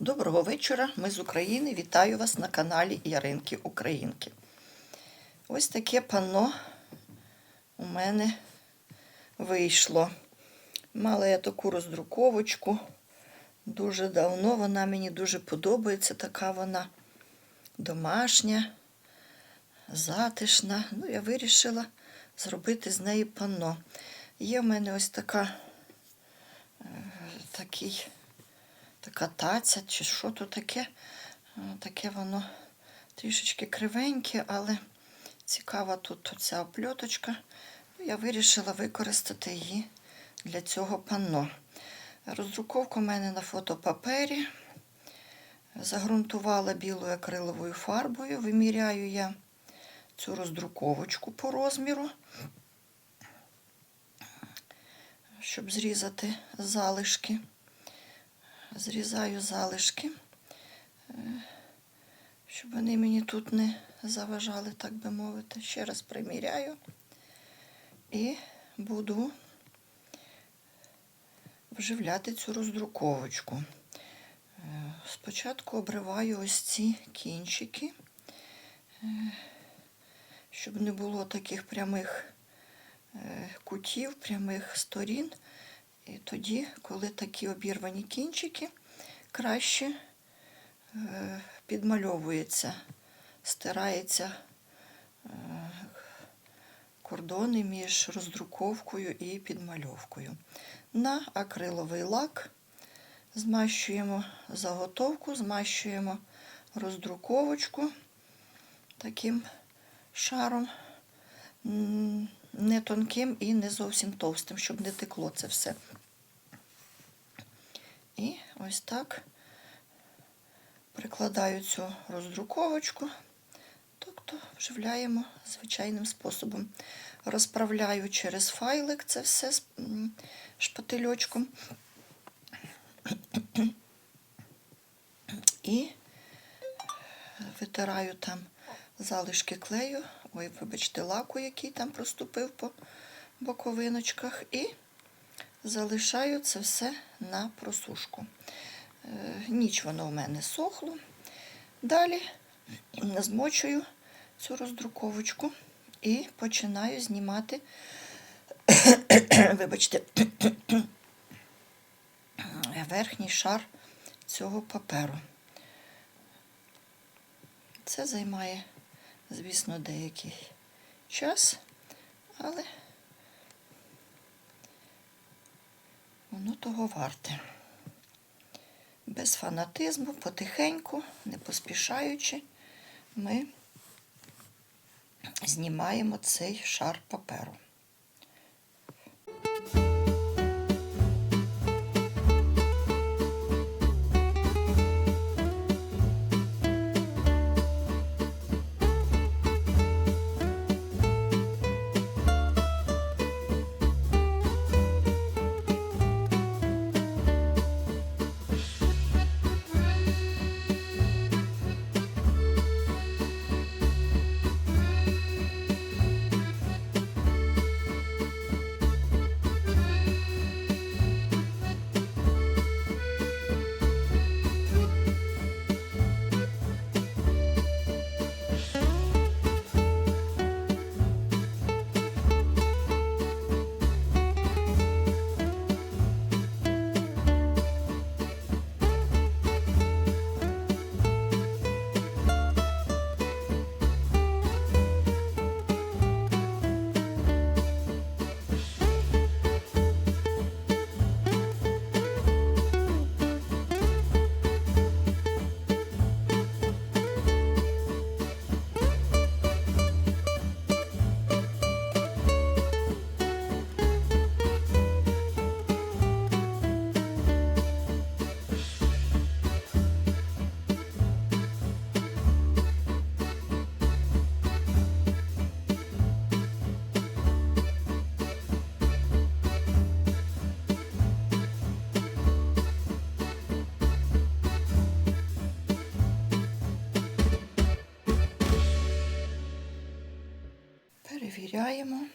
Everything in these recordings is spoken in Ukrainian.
Доброго вечора. Ми з України. Вітаю вас на каналі Яринки Українки. Ось таке панно у мене вийшло. Мала я таку роздруковочку дуже давно. Вона мені дуже подобається. Така вона домашня, затишна. Ну, я вирішила зробити з неї панно. Є в мене ось така е, такий така таця, чи що то таке. Е, Таке воно трішечки кривеньке, але цікава тут ця опльоточка. Я вирішила використати її для цього панно. Роздруковка у мене на фотопапері. Загрунтувала білою акриловою фарбою. Виміряю я цю роздруковочку по розміру, щоб зрізати залишки зрізаю залишки, е, щоб вони мені тут не заважали, так би мовити. Ще раз приміряю і буду вживляти цю роздруковочку. Е, Спочатку обриваю ось ці кінчики, е, щоб не було таких прямих кутів, прямих сторін. І тоді, коли такі обірвані кінчики, краще е, підмальовується, стирається е, кордони між роздруковкою і підмальовкою. На акриловий лак змащуємо заготовку, змащуємо роздруковочку таким шаром не тонким і не зовсім товстим, щоб не текло це все. І ось так прикладаю цю роздруковочку, тобто вживляємо звичайним способом. Розправляю через файлик це все з шпательочком. І витираю там залишки клею, ой, вибачте, лаку, який там проступив по боковиночках, і залишаю це все на просушку. Е, ніч воно у мене сохло. Далі змочую цю роздруковочку і починаю знімати, вибачте, верхній шар цього паперу. Це займає звісно, деякий час, але воно того варте. Без фанатизму, потихеньку, не поспішаючи, ми знімаємо цей шар паперу. Перевіряємо,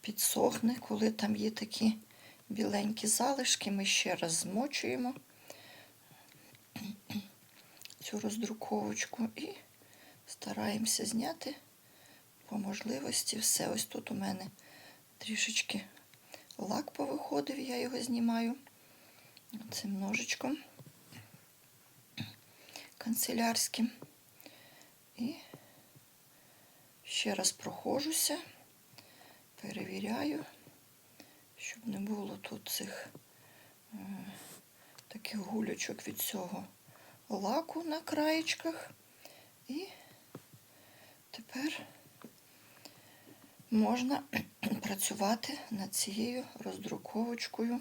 підсохне, коли там є такі біленькі залишки, ми ще раз змочуємо цю роздруковочку і стараємося зняти по можливості все. Ось тут у мене трішечки лак повиходив, я його знімаю цим ножичком канцелярським. І ще раз проходжуся, перевіряю, щоб не було тут цих е, таких гулючок від цього лаку на краєчках. І тепер можна працювати над цією роздруковочкою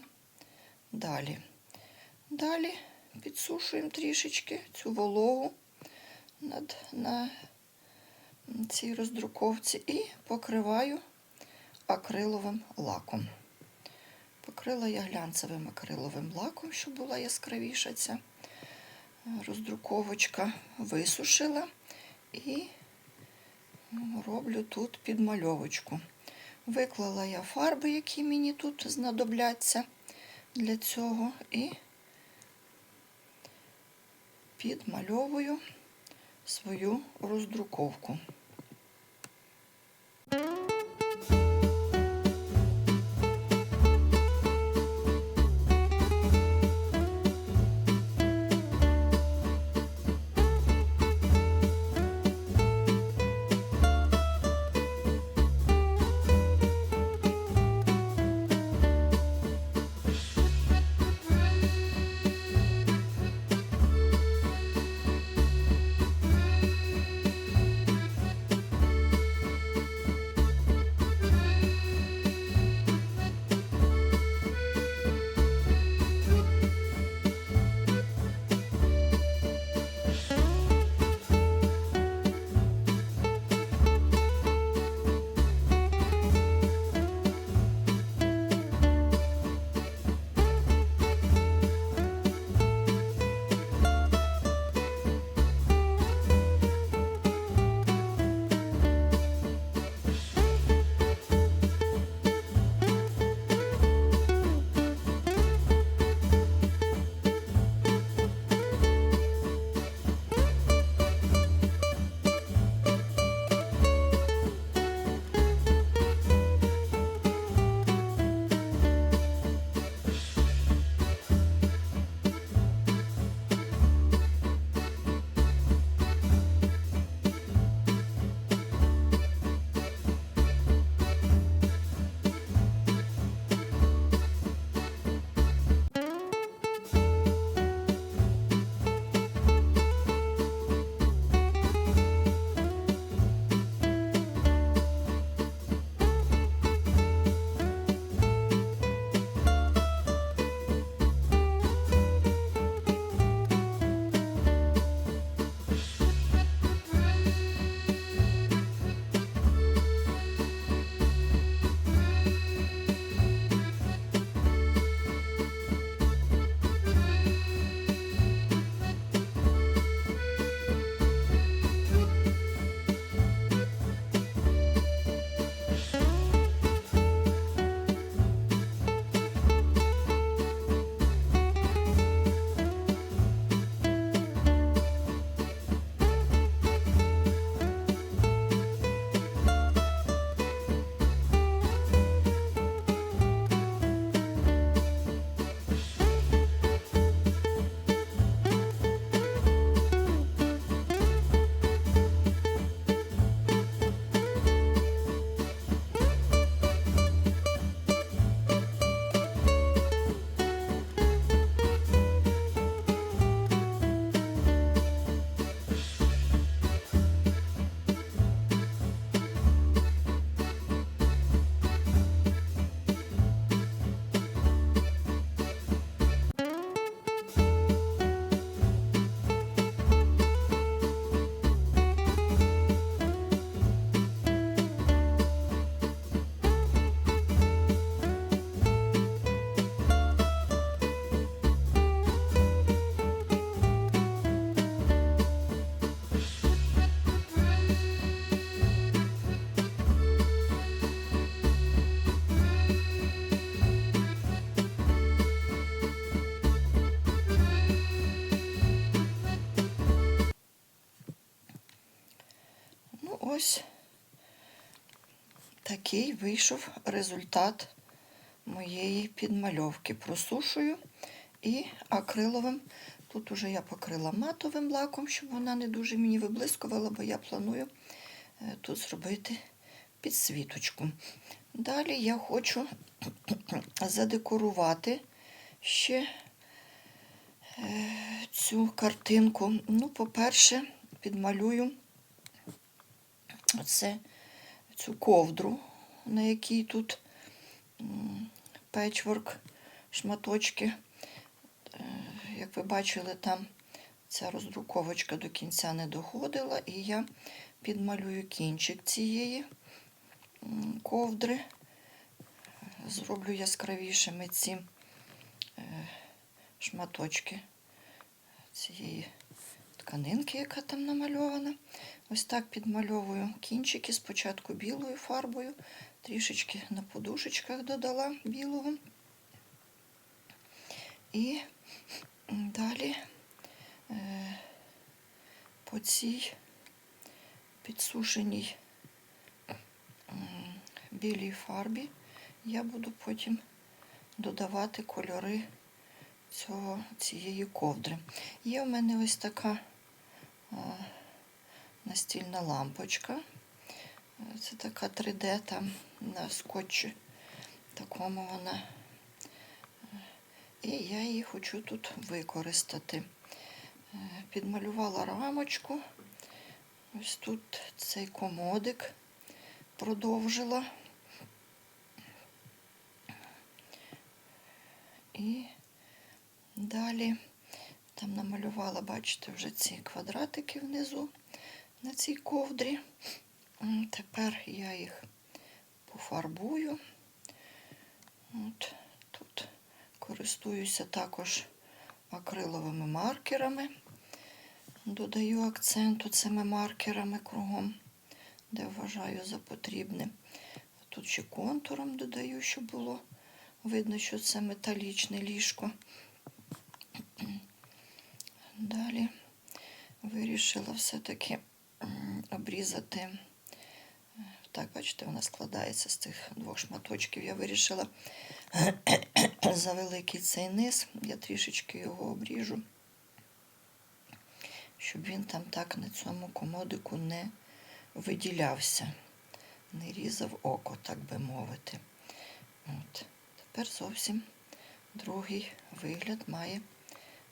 далі. Далі підсушуємо трішечки цю вологу над, на цій роздруковці і покриваю акриловим лаком. Покрила я глянцевим акриловим лаком, щоб була яскравіша ця е, роздруковочка. Висушила і ну, роблю тут підмальовочку. Виклала я фарби, які мені тут знадобляться для цього, і підмальовую свою роздруковку. Ось такий вийшов результат моєї підмальовки. Просушую і акриловим. Тут уже я покрила матовим лаком, щоб вона не дуже мені виблискувала, бо я планую е, тут зробити підсвіточку. Далі я хочу задекорувати ще е, цю картинку. Ну, по-перше, підмалюю оце, цю ковдру, на якій тут печворк, шматочки. Е, Як ви бачили, там ця роздруковочка до кінця не доходила, і я підмалюю кінчик цієї ковдри. Зроблю яскравішими ці е, шматочки цієї тканинки, яка там намальована. Ось так підмальовую кінчики спочатку білою фарбою, трішечки на подушечках додала білого. І далі е, по цій підсушеній білій фарбі я буду потім додавати кольори цього, цієї ковдри. Є в мене ось така а, настільна лампочка. Це така 3D там на скотчі. Такому вона. І я її хочу тут використати. Підмалювала рамочку. Ось тут цей комодик продовжила. І далі там намалювала, бачите, вже ці квадратики внизу на цій ковдрі. Тепер я їх пофарбую. От тут користуюся також акриловими маркерами. Додаю акценту цими маркерами кругом, де вважаю за потрібне. Тут ще контуром додаю, щоб було видно, що це металічне ліжко. Далі вирішила все-таки обрізати. Так, бачите, вона складається з цих двох шматочків. Я вирішила за великий цей низ, я трішечки його обріжу, щоб він там так на цьому комодику не виділявся, не різав око, так би мовити. От. Тепер зовсім другий вигляд має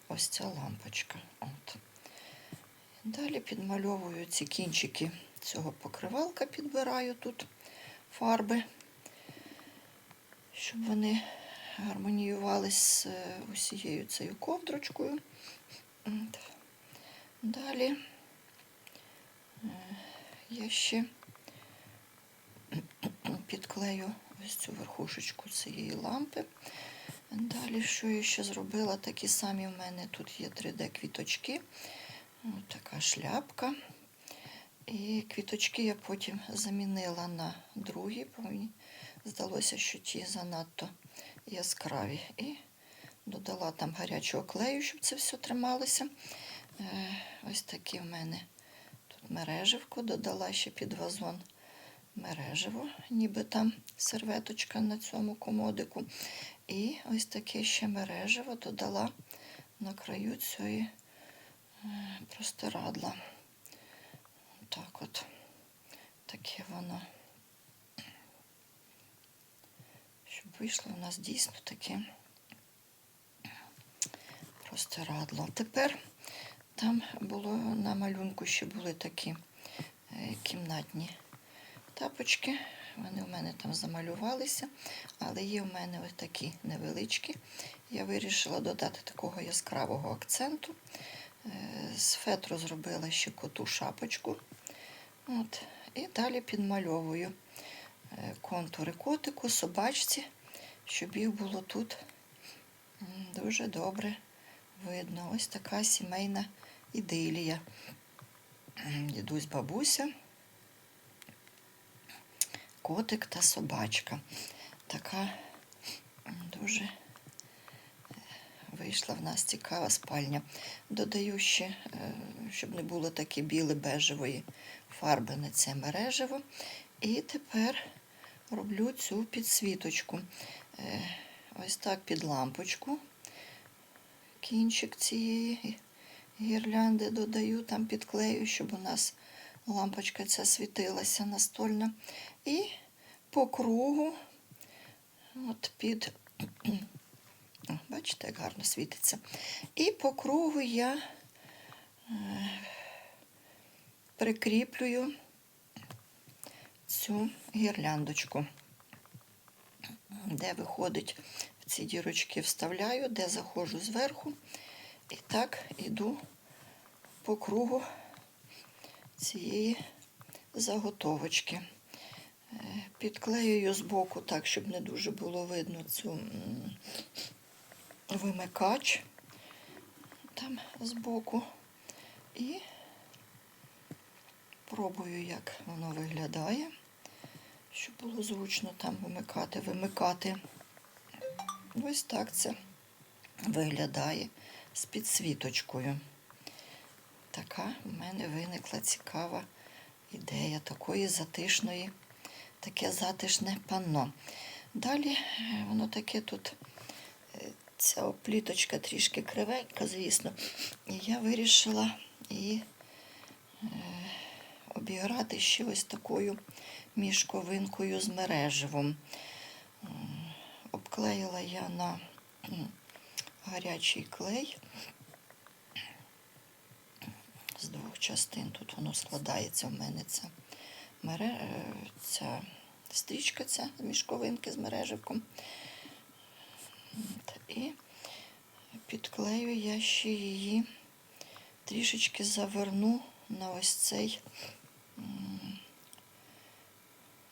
ось ця лампочка. От. Далі підмальовую ці кінчики цього покривалка, підбираю тут фарби, щоб вони гармоніювали з е, усією цією ковдрочкою. Далі е, я ще підклею ось цю верхушечку цієї лампи. Далі, що я ще зробила, такі самі в мене тут є 3D-квіточки. Ось така шляпка. І квіточки я потім замінила на другі, бо мені здалося, що ті занадто яскраві. І додала там гарячого клею, щоб це все трималося. Е, Ось такі в мене тут мереживко, додала ще під вазон мереживо, ніби там серветочка на цьому комодику. І ось таке ще мереживо додала на краю цієї простирадла. Так от, таке воно. Щоб вийшло у нас дійсно таке простирадло. Тепер там було на малюнку ще були такі е, кімнатні тапочки. Вони у мене там замалювалися, але є в мене ось такі невеличкі. Я вирішила додати такого яскравого акценту. З фетру зробила ще коту шапочку. От. І далі підмальовую е, контури котику, собачці, щоб їх було тут дуже добре видно. Ось така сімейна ідилія. Дідусь бабуся котик та собачка. Така дуже вийшла в нас цікава спальня. Додаю ще, е, щоб не було таке біле бежевої фарби на це мережево. І тепер роблю цю підсвіточку. Е, Ось так під лампочку. Кінчик цієї гірлянди додаю, там підклею, щоб у нас лампочка ця світилася настольна. І по кругу, от під, Бачите, як гарно світиться. І по кругу я е, прикріплюю цю гірляндочку, де виходить в ці дірочки, вставляю, де заходжу зверху. І так іду по кругу цієї заготовочки. Е, Підклеюю збоку так, щоб не дуже було видно цю вимикач там збоку. І пробую, як воно виглядає, щоб було зручно там вимикати, вимикати. Ось так це виглядає з підсвіточкою. Така в мене виникла цікава ідея такої затишної, таке затишне панно. Далі е, воно таке тут, е, ця опліточка трішки кривенька, звісно, і я вирішила її е, обіграти ще ось такою мішковинкою з мереживом. Обклеїла я на гарячий клей з двох частин. Тут воно складається в мене ця, мере... е, ця стрічка, ця з мішковинки з мереживком. І підклею я ще її, трішечки заверну на ось цей,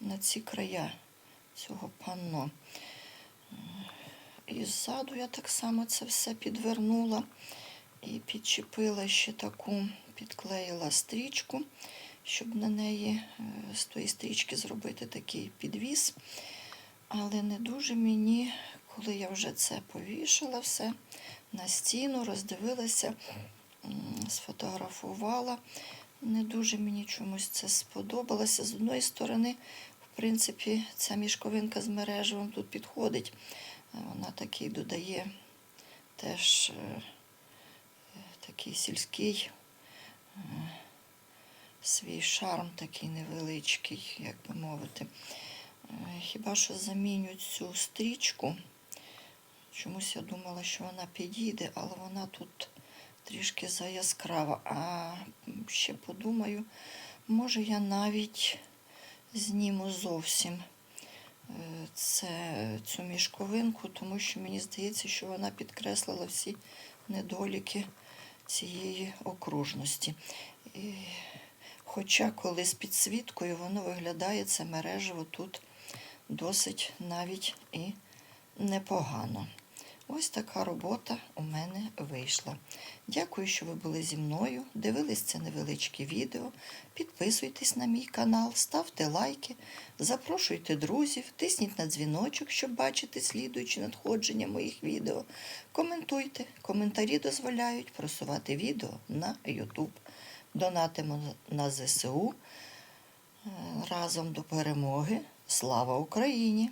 на ці края цього панно. І ззаду я так само це все підвернула і підчепила ще таку, підклеїла стрічку, щоб на неї е, з тої стрічки зробити такий підвіс. Але не дуже мені, коли я вже це повішала все на стіну, роздивилася, сфотографувала. Не дуже мені чомусь це сподобалося. З одної сторони, в принципі, ця мішковинка з мережевим тут підходить. Е, Вона такий додає теж е, такий сільський е, свій шарм, такий невеличкий, як би мовити. Хіба що заміню цю стрічку. Чомусь я думала, що вона підійде, але вона тут трішки заяскрава. А ще подумаю, може я навіть зніму зовсім е, це, цю мішковинку, тому що мені здається, що вона підкреслила всі недоліки цієї окружності. І, хоча коли з підсвіткою воно виглядає це мережево тут досить навіть і непогано. Ось така робота у мене вийшла. Дякую, що ви були зі мною. Дивились це невеличке відео. Підписуйтесь на мій канал, ставте лайки, запрошуйте друзів, тисніть на дзвіночок, щоб бачити слідуючі надходження моїх відео. Коментуйте. Коментарі дозволяють просувати відео на YouTube. Донатимо на ЗСУ. Е, Разом до перемоги. Слава Україні!